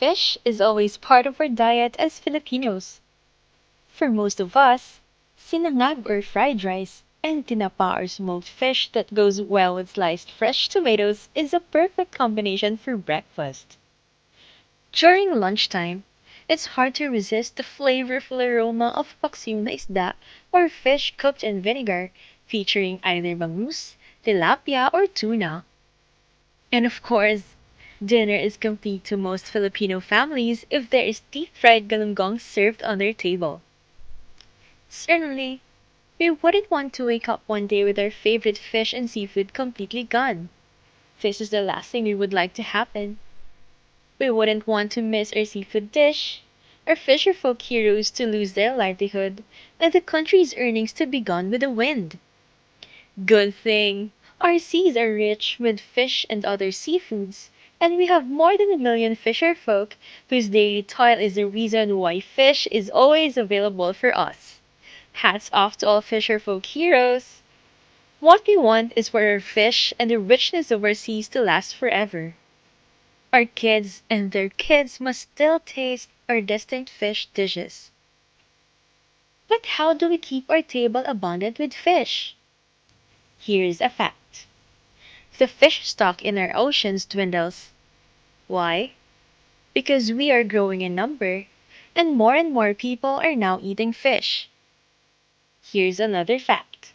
fish is always part of our diet as Filipinos. For most of us, sinangag or fried rice and tinapa or smoked fish that goes well with sliced fresh tomatoes is a perfect combination for breakfast. During lunchtime, it's hard to resist the flavorful aroma of paksiw na isda or fish cooked in vinegar, featuring either bangus, tilapia, or tuna. And of course, dinner is complete to most Filipino families if there is deep-fried galunggong served on their table. Certainly, we wouldn't want to wake up one day with our favorite fish and seafood completely gone. This is the last thing we would like to happen. We wouldn't want to miss our seafood dish, our fisherfolk heroes to lose their livelihood, and the country's earnings to be gone with the wind. Good thing our seas are rich with fish and other seafoods, and we have more than a million fisherfolk whose daily toil is the reason why fish is always available for us. Hats off to all fisherfolk heroes! What we want is for our fish and the richness of our seas to last forever. Our kids and their kids must still taste our distinct fish dishes. But how do we keep our table abundant with fish? Here's a fact. The fish stock in our oceans dwindles. Why? Because we are growing in number, and more and more people are now eating fish. Here's another fact.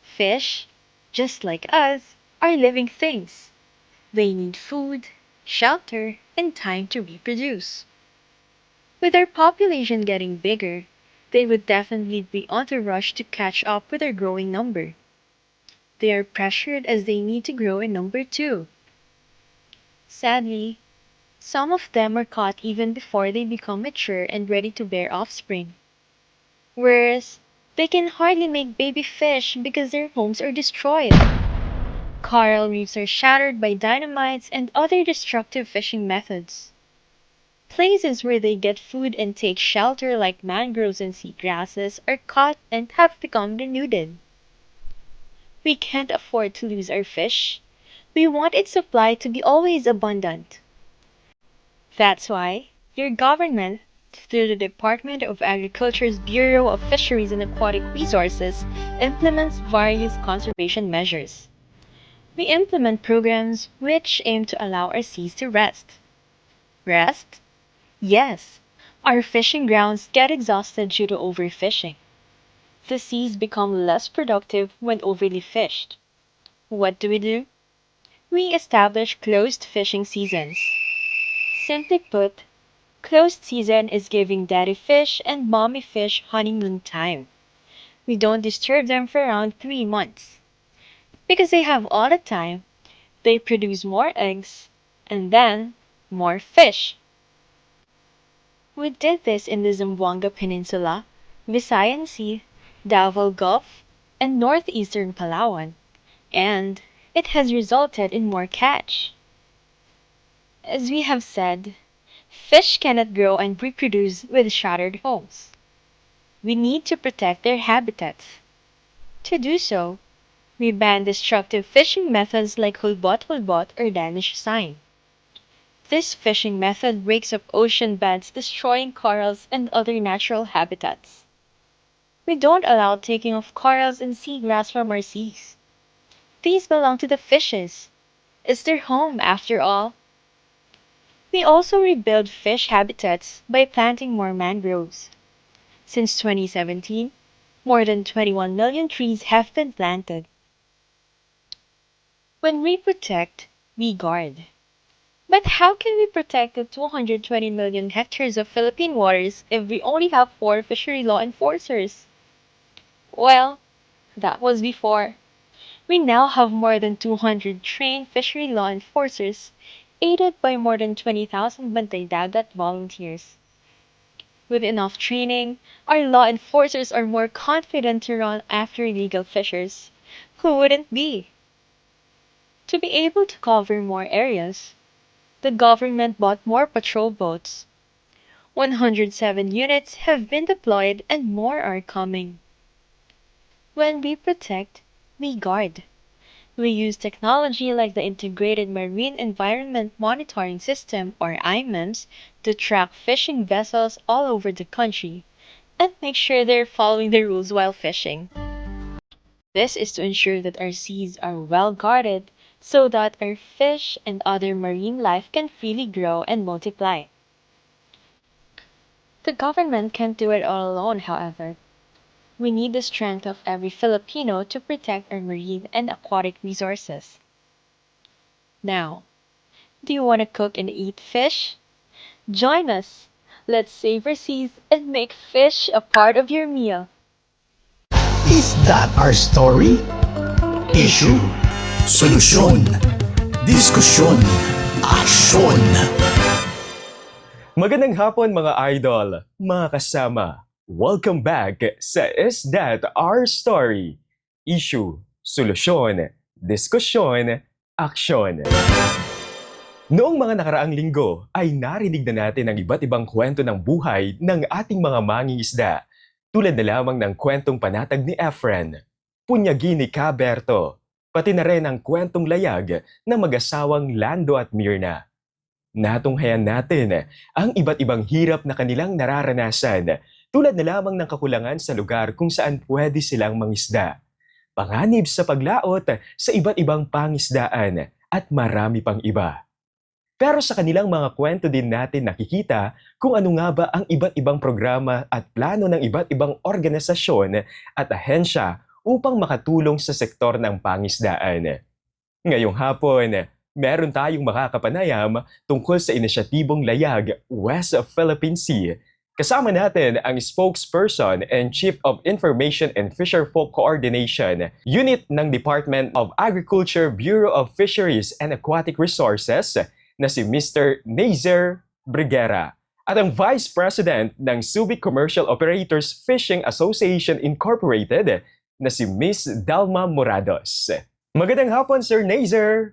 Fish, just like us, are living things. They need food, shelter, and time to reproduce. With our population getting bigger, they would definitely be on the rush to catch up with our growing number. They are pressured as they need to grow in number too. Sadly, some of them are caught even before they become mature and ready to bear offspring. Whereas, they can hardly make baby fish because their homes are destroyed. Coral reefs are shattered by dynamites and other destructive fishing methods. Places where they get food and take shelter like mangroves and seagrasses are cut and have become denuded. We can't afford to lose our fish. We want its supply to be always abundant. That's why your government, through the Department of Agriculture's Bureau of Fisheries and Aquatic Resources, implements various conservation measures. We implement programs which aim to allow our seas to rest. Rest? Yes, our fishing grounds get exhausted due to overfishing. The seas become less productive when overly fished. What do we do? We establish closed fishing seasons. Simply put, closed season is giving daddy fish and mommy fish honeymoon time. We don't disturb them for around three months. Because they have all the time, they produce more eggs, and then more fish. We did this in the Zamboanga Peninsula, Visayan Sea, Davao Gulf, and northeastern Palawan, and it has resulted in more catch. As we have said, fish cannot grow and reproduce with shattered homes. We need to protect their habitats. To do so, we ban destructive fishing methods like hulbot hulbot or Danish seine. This fishing method breaks up ocean beds, destroying corals and other natural habitats. We don't allow taking of corals and seagrass from our seas. These belong to the fishes. It's their home, after all. We also rebuild fish habitats by planting more mangroves. Since 2017, more than 21 million trees have been planted. When we protect, we guard. But how can we protect the 220 million hectares of Philippine waters if we only have four fishery law enforcers? Well, that was before. We now have more than 200 trained fishery law enforcers, aided by more than 20,000 Bantay Dagat volunteers. With enough training, our law enforcers are more confident to run after illegal fishers. Who wouldn't be? To be able to cover more areas, the government bought more patrol boats. 107 units have been deployed and more are coming. When we protect, we guard. We use technology like the Integrated Marine Environment Monitoring System, or IMEMS, to track fishing vessels all over the country and make sure they're following the rules while fishing. This is to ensure that our seas are well guarded so that our fish and other marine life can freely grow and multiply. The government can't do it all alone, however. We need the strength of every Filipino to protect our marine and aquatic resources. Now, do you want to cook and eat fish? Join us! Let's save our seas and make fish a part of your meal. Is that our story? Issue, solusyon, diskusyon, aksyon. Magandang hapon mga idol, mga kasama. Welcome back sa Is That Our Story? Issue, solusyon, diskusyon, aksyon. Noong mga nakaraang linggo ay narinig na natin ang iba't ibang kwento ng buhay ng ating mga mangingisda tulad na lamang ng kwentong panatag ni Efren, punyagi ni Caberto, pati na rin ang kwentong layag ng mag-asawang Lando at Mirna. Natunghayan natin ang iba't ibang hirap na kanilang nararanasan tulad na lamang ng kakulangan sa lugar kung saan pwede silang mangisda. Panganib sa paglaot sa iba't ibang pangisdaan at marami pang iba. Pero sa kanilang mga kwento din natin nakikita kung ano nga ba ang iba't ibang programa at plano ng iba't ibang organisasyon at ahensya upang makatulong sa sektor ng pangisdaan. Ngayong hapon, meron tayong makakapanayam tungkol sa inisyatibong layag West of Philippine Sea. Kasama natin ang spokesperson and Chief of Information and Fisherfolk Coordination, Unit ng Department of Agriculture Bureau of Fisheries and Aquatic Resources na si Mr. Nazer Brigera at ang Vice President ng Subic Commercial Operators Fishing Association Incorporated na si Miss Dalma Morados. Magandang hapon, Sir Nazer!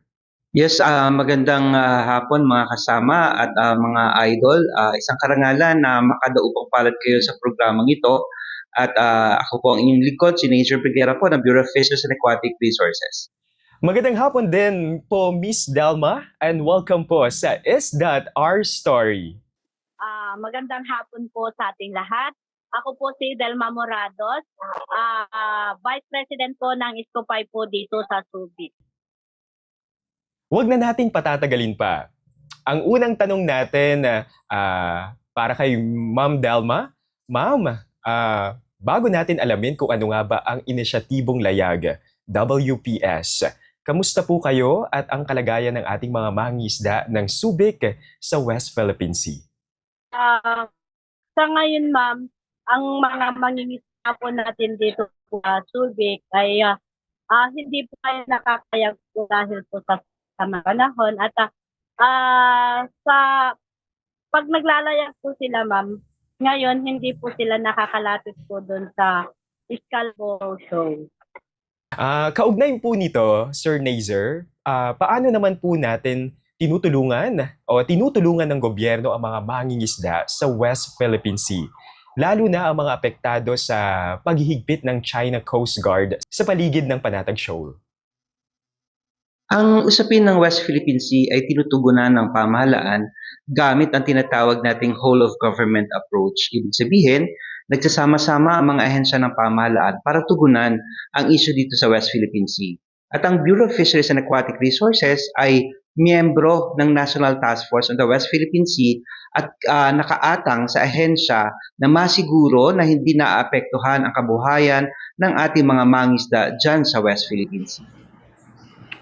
Yes, ah, magandang ah, hapon mga kasama at ah, mga idol. Ah, isang karangalan na makadaupang palad kayo sa programang ito. At ah, ako po ang inyong likod, si Nature Brigera po ng Bureau of Fisheries and Aquatic Resources. Magandang hapon din po, Miss Dalma, and welcome po sa Is That Our Story? Ah, magandang hapon po sa ating lahat. Ako po si Delma Morados, ah, Vice President po ng Iskopay po dito sa Subic. Huwag na nating patatagalin pa. Ang unang tanong natin ah, para kay Ma'am Dalma, Ma'am, ah, bago natin alamin kung ano nga ba ang inisyatibong layag, WPS, kamusta po kayo at ang kalagayan ng ating mga mangisda ng Subic sa West Philippine Sea? Ah, sa ngayon, ma'am, ang mga mangingisda po natin dito sa Subic ay ah, ah, hindi po kayo nakakayag po dahil po sa tamang panahon at ah, sa pag naglalayag po sila, ma'am, ngayon hindi po sila nakakalapit po doon sa Scalbo Show. Ah, kaugnay po nito, Sir Nazer, ah, paano naman po natin tinutulungan o tinutulungan ng gobyerno ang mga mangingisda sa West Philippine Sea? Lalo na ang mga apektado sa paghihigpit ng China Coast Guard sa paligid ng Panatag Shoal. Ang usapin ng West Philippine Sea ay tinutugunan ng pamahalaan gamit ang tinatawag nating whole of government approach. Ibig sabihin, nagsasama-sama ang mga ahensya ng pamahalaan para tugunan ang issue dito sa West Philippine Sea. At ang Bureau of Fisheries and Aquatic Resources ay miyembro ng National Task Force on the West Philippine Sea at ah, nakaatang sa ahensya na masiguro na hindi naapektuhan ang kabuhayan ng ating mga mangisda dyan sa West Philippine Sea.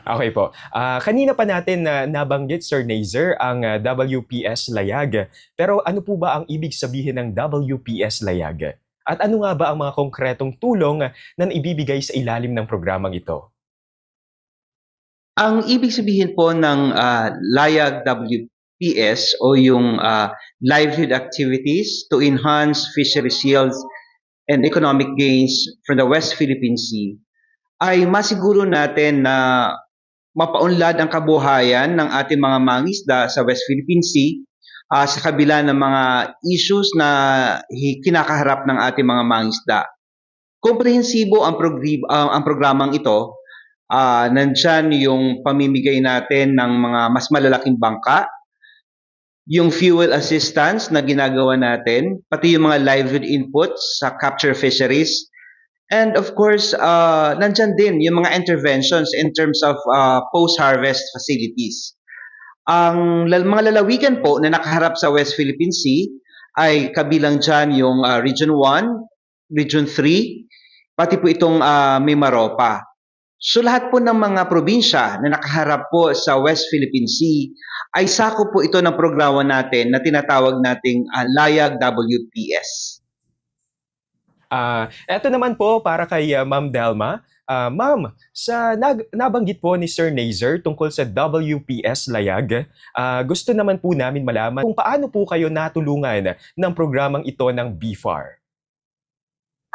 Okay po. Ah, kanina pa natin na nabanggit, Sir Nazer, ang ah, WPS Layag. Pero ano po ba ang ibig sabihin ng WPS Layag? At ano nga ba ang mga konkretong tulong na ibibigay sa ilalim ng programang ito? Ang ibig sabihin po ng ah, Layag WPS o yung ah, livelihood activities to enhance fisheries yields and economic gains from the West Philippine Sea ay masiguro natin na mapaunlad ang kabuhayan ng ating mga mangisda sa West Philippine Sea ah, sa kabila ng mga issues na kinakaharap ng ating mga mangisda. Komprehensibo ang, progrib- ang- ang programang ito Ah, nandyan yung pamimigay natin ng mga mas malalaking bangka, yung fuel assistance na ginagawa natin, pati yung mga livelihood inputs sa capture fisheries, and of course, uh, nandyan din yung mga interventions in terms of uh, post-harvest facilities. Ang lal- mga lalawigan po na nakaharap sa West Philippine Sea ay kabilang dyan yung uh, Region 1, Region 3, pati po itong uh, Mimaropa. So lahat po ng mga probinsya na nakaharap po sa West Philippine Sea ay sako po ito ng programa natin na tinatawag nating uh, Layag WPS. Ah, eto naman po para kay ah, Ma'am Delma. Ah, Ma'am, sa nag- nabanggit po ni Sir Nazer tungkol sa WPS Layag, ah, gusto naman po namin malaman kung paano po kayo natulungan ng programang ito ng BFAR.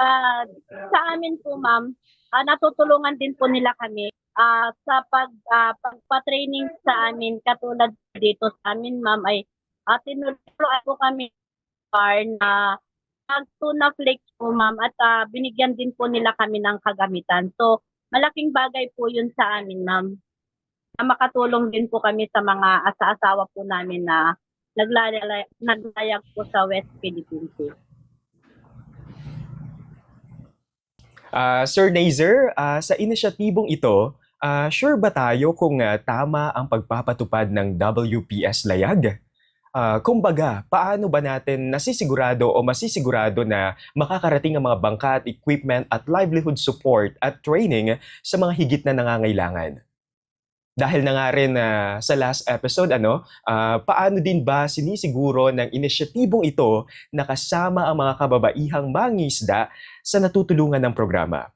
Ah, sa amin po, ma'am, ah, natutulungan din po nila kami ah, sa pag ah, pagpa-training sa amin katulad dito sa amin, ma'am, ay uh, tinuruan po kami par na tuna flakes po, ma'am, at ah, binigyan din po nila kami ng kagamitan. So, malaking bagay po yun sa amin, ma'am. Na makatulong din po kami sa mga asa-asawa po namin na naglalay, naglayag po sa West Philippines. Ah, Sir Nazer, ah, sa inisyatibong ito, ah, sure ba tayo kung ah, tama ang pagpapatupad ng WPS Layag? Ah, kumbaga, paano ba natin nasisigurado o masisigurado na makakarating ang mga bangka at equipment at livelihood support at training sa mga higit na nangangailangan? Dahil na nga rin ah, sa last episode, ano, ah, paano din ba sinisiguro ng inisyatibong ito na kasama ang mga kababaihang mangisda sa natutulungan ng programa?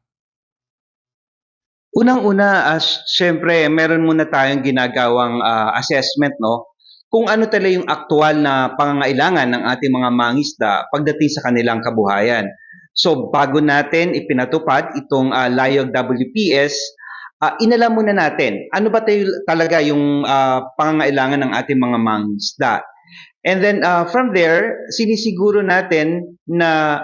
Unang-una, as syempre, meron muna tayong ginagawang ah, assessment, no? Kung ano talaga yung aktual na pangangailangan ng ating mga mangisda pagdating sa kanilang kabuhayan. So, bago natin ipinatupad itong uh, Layog WPS, ah, inalam muna natin ano ba tayo, talaga yung ah, pangangailangan ng ating mga mangisda. And then ah, from there, sinisiguro natin na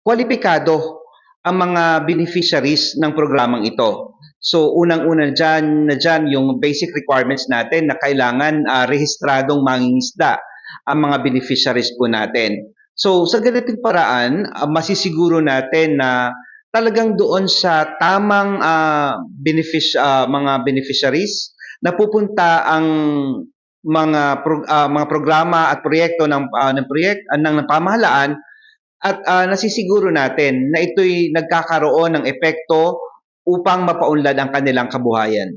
kwalipikado ang mga beneficiaries ng programang ito. So unang-una dyan, na dyan yung basic requirements natin na kailangan ah, rehistradong mangingisda ang mga beneficiaries po natin. So sa ganitong paraan, ah, masisiguro natin na talagang doon sa tamang ah, benefic- ah, mga beneficiaries na pupunta ang mga pro- ah, mga programa at proyekto ng ah, ng proyek ah, ng pamahalaan at ah, nasisiguro natin na ito'y nagkakaroon ng epekto upang mapaunlad ang kanilang kabuhayan.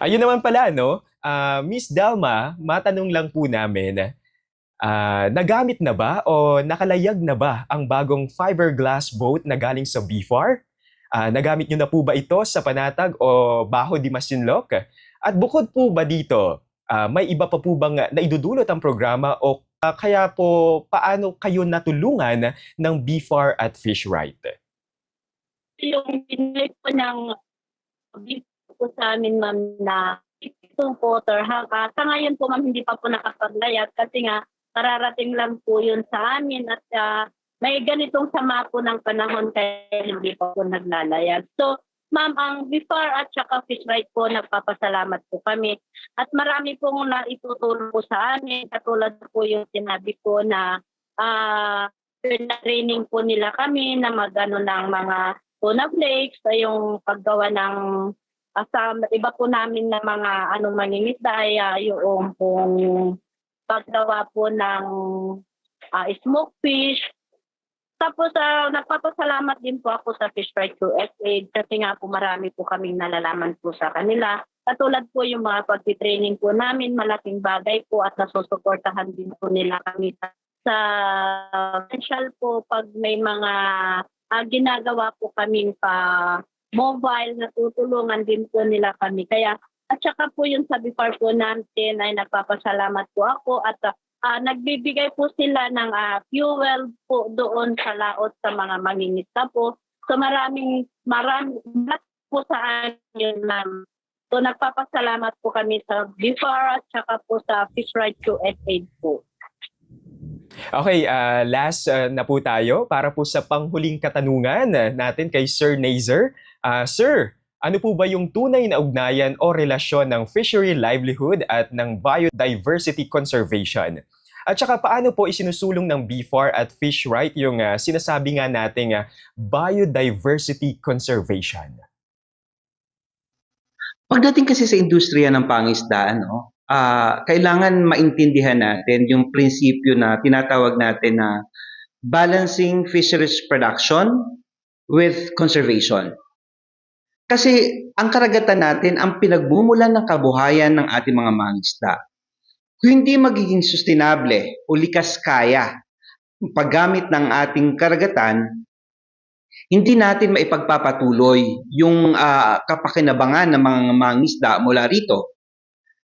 Ayun naman pala, no? Ah, Miss Dalma, matanong lang po namin, ah, nagamit na ba o nakalayag na ba ang bagong fiberglass boat na galing sa BFAR? Ah, nagamit nyo na po ba ito sa Panatag o Baho di Masinloc? At bukod po ba dito, ah, may iba pa po bang naidudulot ang programa o ah, kaya po paano kayo natulungan ng BFAR at Fish Right? Yung pinili po ng dito po sa amin, ma'am, na itong water. Ha, ah, sa ngayon po, ma'am, hindi pa po nakapaglayat kasi nga, kararating lang po yun sa amin at ah, may ganitong sama po ng panahon kaya hindi pa po naglalayag. So, ma'am, ang before at saka fish right po, nagpapasalamat po kami. At marami pong na itutulong po sa amin. Katulad po yung sinabi ko na ah training po nila kami na magano ng mga tuna flakes, ay yung paggawa ng uh, sa iba po namin na mga anong mangingisda ay ah, yung pong paggawa po ng ah, smoke fish. Tapos ah, nagpapasalamat din po ako sa Fish Fry USA kasi nga po marami po kaming nalalaman po sa kanila. Katulad po yung mga pagtitraining po namin, malaking bagay po at nasusuportahan din po nila kami sa financial po pag may mga ah, ginagawa po kaming pa mobile, natutulungan din po nila kami. Kaya at saka po yung sa before po natin ay nagpapasalamat po ako at ah, nagbibigay po sila ng ah, fuel po doon sa laot sa mga mangingisda po. So maraming maraming po sa amin ma'am. So nagpapasalamat po kami sa before at saka po sa Fish Right USA po. Okay, ah, last ah, na po tayo para po sa panghuling katanungan natin kay Sir Nazer. Ah, sir, ano po ba yung tunay na ugnayan o relasyon ng fishery livelihood at ng biodiversity conservation? At saka paano po isinusulong ng BFAR at Fish Right yung ah, sinasabi nga nating ah, biodiversity conservation? Pagdating kasi sa industriya ng pangisdaan, no, ah, kailangan maintindihan natin yung prinsipyo na tinatawag natin na balancing fisheries production with conservation. Kasi ang karagatan natin ang pinagmumulan ng kabuhayan ng ating mga mangisda. Kung hindi magiging sustainable o likas kaya ang paggamit ng ating karagatan, hindi natin maipagpapatuloy yung ah, kapakinabangan ng mga mangisda mula rito.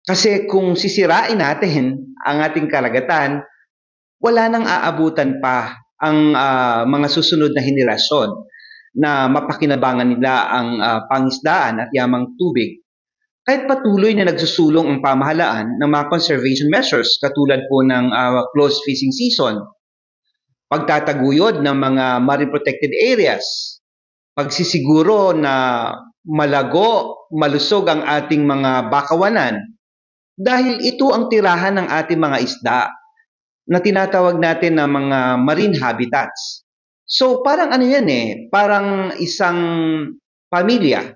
Kasi kung sisirain natin ang ating karagatan, wala nang aabutan pa ang ah, mga susunod na henerasyon na mapakinabangan nila ang ah, pangisdaan at yamang tubig. Kahit patuloy na nagsusulong ang pamahalaan ng mga conservation measures katulad po ng ah, closed fishing season, pagtataguyod ng mga marine protected areas, pagsisiguro na malago, malusog ang ating mga bakawanan dahil ito ang tirahan ng ating mga isda na tinatawag natin na mga marine habitats. So parang ano yan eh, parang isang pamilya.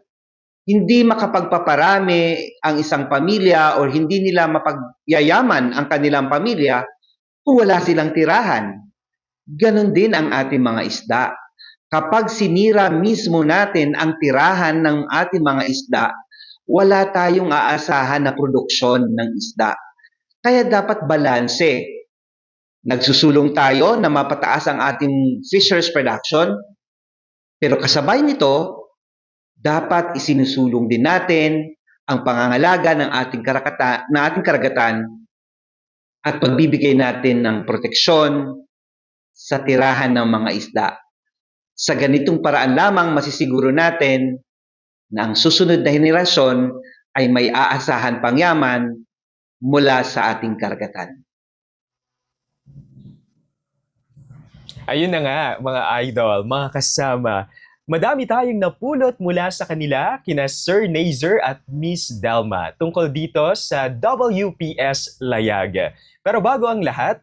Hindi makapagpaparami ang isang pamilya or hindi nila mapagyayaman ang kanilang pamilya kung wala silang tirahan. Ganon din ang ating mga isda. Kapag sinira mismo natin ang tirahan ng ating mga isda, wala tayong aasahan na produksyon ng isda. Kaya dapat balanse. Nagsusulong tayo na mapataas ang ating fishers production, pero kasabay nito, dapat isinusulong din natin ang pangangalaga ng ating karakata, ng ating karagatan at pagbibigay natin ng proteksyon sa tirahan ng mga isda. Sa ganitong paraan lamang masisiguro natin na ang susunod na henerasyon ay may aasahan pang yaman mula sa ating karagatan. Ayun na nga, mga idol, mga kasama. Madami tayong napulot mula sa kanila, kina Sir Nazer at Miss Delma, tungkol dito sa WPS Layag. Pero bago ang lahat,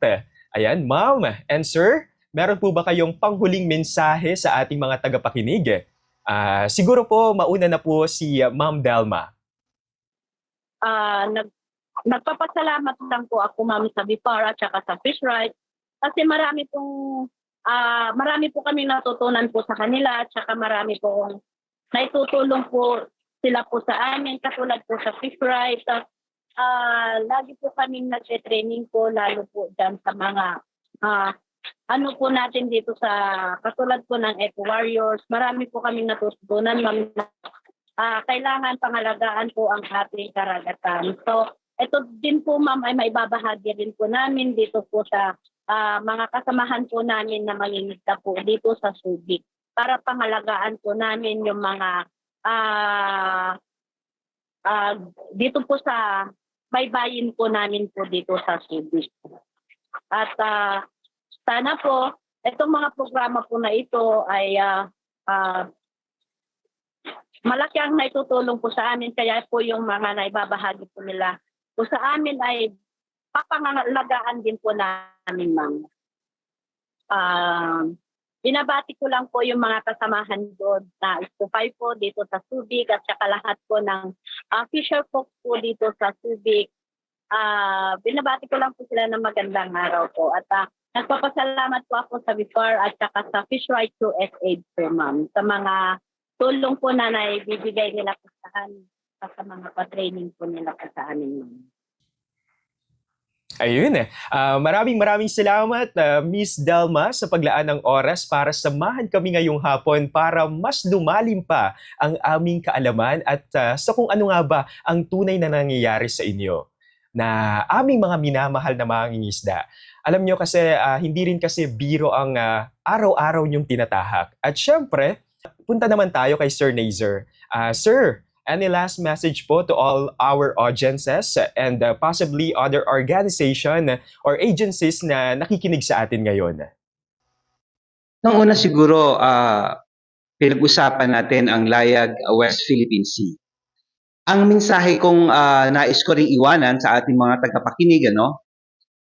ayan, ma'am and sir, meron po ba kayong panghuling mensahe sa ating mga tagapakinig? Ah, siguro po, mauna na po si ah, Ma'am Delma. Ah, nag, nagpapasalamat lang po ako ma'am sa BIPAR at sa Fish Right kasi marami pong ah marami po kami natutunan po sa kanila at saka marami pong naitutulong po sila po sa amin katulad po sa Fish Right. Ah, lagi po kaming nagte-training po lalo po dyan sa mga ah ano po natin dito sa katulad po ng Eco Warriors. Marami po kaming natutunan ma'am ah, kailangan pangalagaan po ang ating karagatan. So, ito din po ma'am ay maibabahagi din po namin dito po sa ah, mga kasamahan po namin na mangingisda po dito sa Subic para pangalagaan po namin yung mga ah ah, dito po sa baybayin po namin po dito sa Subic. At ah, sana po itong mga programa po na ito ay ah, ah, malaki ang naitutulong po sa amin kaya po yung mga naibabahagi po nila po sa amin ay papangalagaan din po namin ma'am. Um, binabati ko lang po yung mga kasamahan doon na istupay po dito sa Subic at saka lahat po ng ah, fisher folks po dito sa Subic. Ah, binabati ko lang po sila ng magandang araw po at ah, nagpapasalamat po ako sa BIFAR at saka sa Fish Right to SA po ma'am sa mga tulong po na naibibigay nila po sa amin sa mga pa-training po nila po sa amin ma'am. Ayun eh. Ah, maraming maraming salamat, ah, Miss Delma, sa paglaan ng oras para samahan kami ngayong hapon para mas lumalim pa ang aming kaalaman at ah, sa kung ano nga ba ang tunay na nangyayari sa inyo na aming mga minamahal na mga ngingisda. Alam nyo kasi, ah, hindi rin kasi biro ang ah, araw-araw nyong tinatahak. At syempre, punta naman tayo kay Sir Nazer. Ah, sir, any last message po to all our audiences and uh, possibly other organization or agencies na nakikinig sa atin ngayon? Nang una siguro, ah, pinag-usapan natin ang Layag uh, West Philippine Sea. Ang mensahe kong ah, nais ko ring iwanan sa ating mga tagapakinig, ano,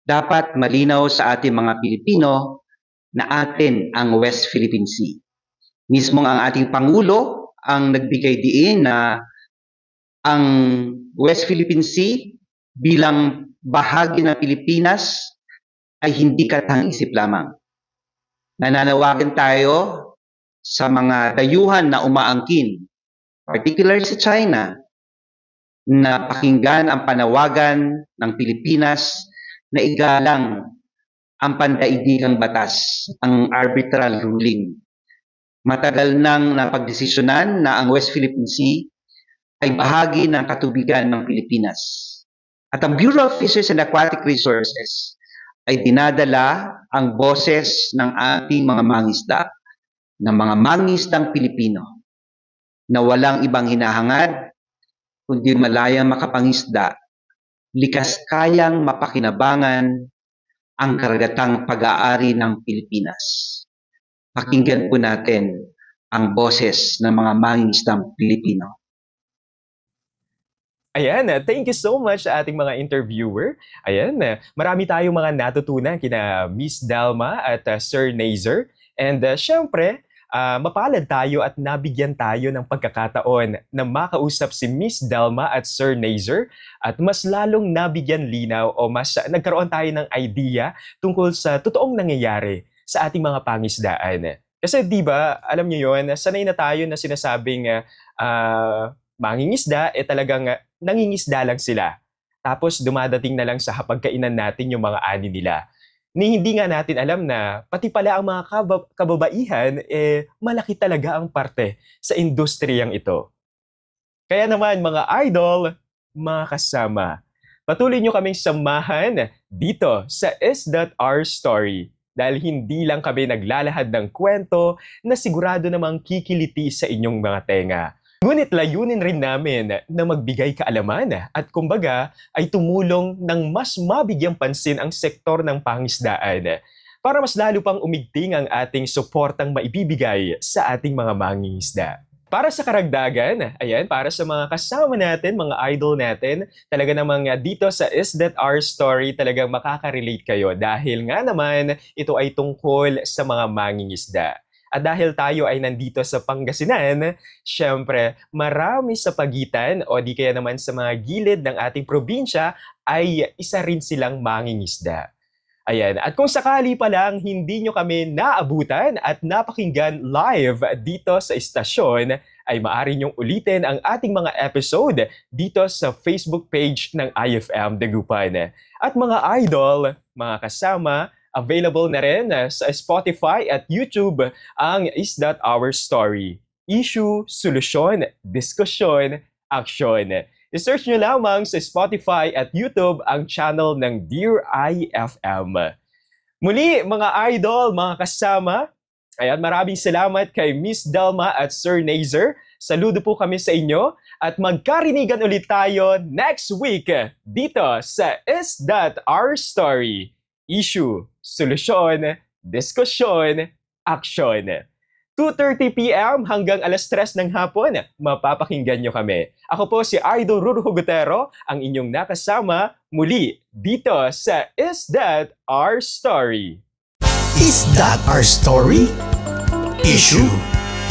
dapat malinaw sa ating mga Pilipino na atin ang West Philippine Sea. Mismong ang ating Pangulo ang nagbigay diin na ang West Philippine Sea bilang bahagi ng Pilipinas ay hindi katang-isip lamang. Nananawagan tayo sa mga dayuhan na umaangkin, particularly sa China, na pakinggan ang panawagan ng Pilipinas na igalang ang pandaigdigang batas, ang arbitral ruling. Matagal nang napagdesisyonan na ang West Philippine Sea ay bahagi ng katubigan ng Pilipinas. At ang Bureau of Fisheries and Aquatic Resources ay dinadala ang boses ng ating mga mangisda, ng mga mangisdang Pilipino, na walang ibang hinahangad, kundi malayang makapangisda, likas kayang mapakinabangan ang karagatang pag-aari ng Pilipinas. Pakinggan po natin ang boses ng mga mangingisdang Pilipino. Ayan, uh, thank you so much sa ating mga interviewer. Ayan, uh, marami tayong mga natutunan kina Miss Dalma at uh, Sir Nazer. And uh, syempre, uh, mapalad tayo at nabigyan tayo ng pagkakataon na makausap si Miss Dalma at Sir Nazer at mas lalong nabigyan linaw o mas nagkaroon tayo ng idea tungkol sa totoong nangyayari sa ating mga pangisdaan. Kasi 'di ba, alam niyo 'yon, sanay na tayo na sinasabing uh, mangingisda eh talagang nangingisda lang sila. Tapos dumadating na lang sa hapagkainan natin yung mga ani nila. Ni hindi nga natin alam na pati pala ang mga kaba- kababaihan eh malaki talaga ang parte sa industriyang ito. Kaya naman mga idol, mga kasama, patuloy nyo kaming samahan dito sa Is.Our Story dahil hindi lang kami naglalahad ng kwento na sigurado namang kikiliti sa inyong mga tenga. Ngunit layunin rin namin na magbigay kaalaman at kumbaga ay tumulong ng mas mabigyang pansin ang sektor ng pangisdaan para mas lalo pang umigting ang ating suportang maibibigay sa ating mga mangingisda. Para sa karagdagan, ayan, para sa mga kasama natin, mga idol natin, talaga namang uh, dito sa Is That Our Story talagang makaka-relate kayo dahil nga naman ito ay tungkol sa mga mangingisda. At dahil tayo ay nandito sa Pangasinan, syempre, marami sa pagitan o di kaya naman sa mga gilid ng ating probinsya ay isa rin silang mangingisda. Ayan. At kung sakali pa lang hindi nyo kami naabutan at napakinggan live dito sa istasyon, ay maaari nyong ulitin ang ating mga episode dito sa Facebook page ng IFM Dagupan. At mga idol, mga kasama, available na rin uh, sa Spotify at YouTube ang Is That Our Story? Issue, solusyon, diskusyon, aksyon. I-search nyo lamang sa Spotify at YouTube ang channel ng Dear IFM. Muli, mga idol, mga kasama, ayan, maraming salamat kay Miss Delma at Sir Nazer. Saludo po kami sa inyo at magkarinigan ulit tayo next week dito sa Is That Our Story? Issue, solusyon, diskusyon, aksyon. 2.30pm hanggang alas 3 ng hapon, mapapakinggan nyo kami. Ako po si Idol Ruru Gutero, ang inyong nakasama muli dito sa Is That Our Story? Is that our story? Issue,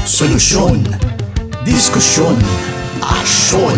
solusyon, diskusyon, aksyon.